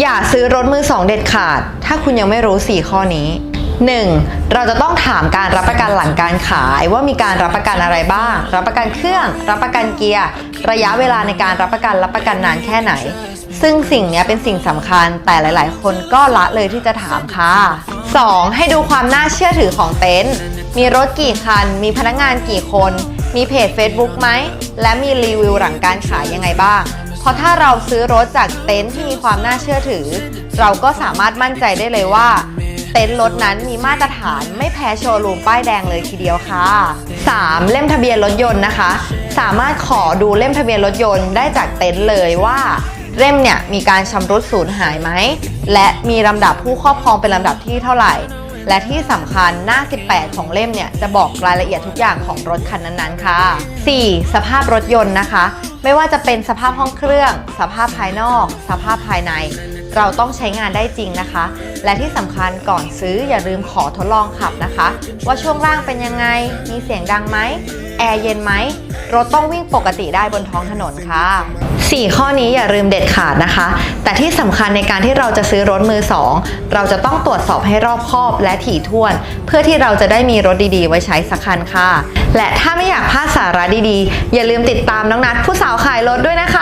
อย่าซื้อรถมือสองเด็ดขาด ถ้าคุณยังไม่รู้ 4 ข้อนี้ 1. เราจะต้องถามการรับประกันหลังการขายว่ามีการรับประกันอะไรบ้าง รับประกันเครื่อง รับประกันเกียร์ระยะเวลาในการรับประกันรับประกันนานแค่ไหน ซึ่งสิ่งนี้เป็นสิ่งสำคัญแต่หลาย ๆ คนก็ละเลยที่จะถามค่ะ 2. ให้ดูความน่าเชื่อถือของเต็นท์มีรถกี่คัน มีพนักงานกี่คน มีเพจ Facebook ไหม และมีรีวิวหลังการขายยังไงบ้าง เพราะถ้าเราซื้อรถจากเต็นท์ที่มีความน่าเชื่อถือ เราก็สามารถมั่นใจได้เลยว่า เต็นท์รถนั้นมีมาตรฐานไม่แพ้โชว์รูมป้ายแดงเลยทีเดียวค่ะ 3. เล่มทะเบียนรถยนต์นะคะ สามารถขอดูเล่มทะเบียนรถยนต์ได้จากเต็นท์เลยว่าเล่มเนี่ยมีการชำรุดสูญหายไหม และมีลำดับผู้ครอบครองเป็นลำดับที่เท่าไหร่ และที่สำคัญหน้า 18 ของเล่มเนี่ยจะบอกรายละเอียดทุกอย่างของรถคันนั้นๆค่ะ 4. สภาพรถยนต์นะคะ ไม่ว่าจะเป็นสภาพห้องเครื่อง สภาพภายนอก สภาพภายใน เราต้องใช้งานได้จริงนะคะ และที่สำคัญก่อนซื้ออย่าลืมขอทดลองขับนะคะ ว่าช่วงล่างเป็นยังไง มีเสียงดังไหมแอร์เย็นไหมรถต้องวิ่งปกติได้บนท้องถนนค่ะ 4 ข้อนี้อย่าลืมเด็ดขาดนะคะ แต่ที่สำคัญในการที่เราจะซื้อรถมือสองเราจะต้องตรวจสอบให้รอบคอบและถี่ถ้วน เพื่อที่เราจะได้มีรถดีๆ ไว้ใช้สักคันค่ะ และถ้าไม่อยากพลาดสาระดีๆ อย่าลืมติดตามน้องนัดผู้สาวขายรถด้วยนะคะ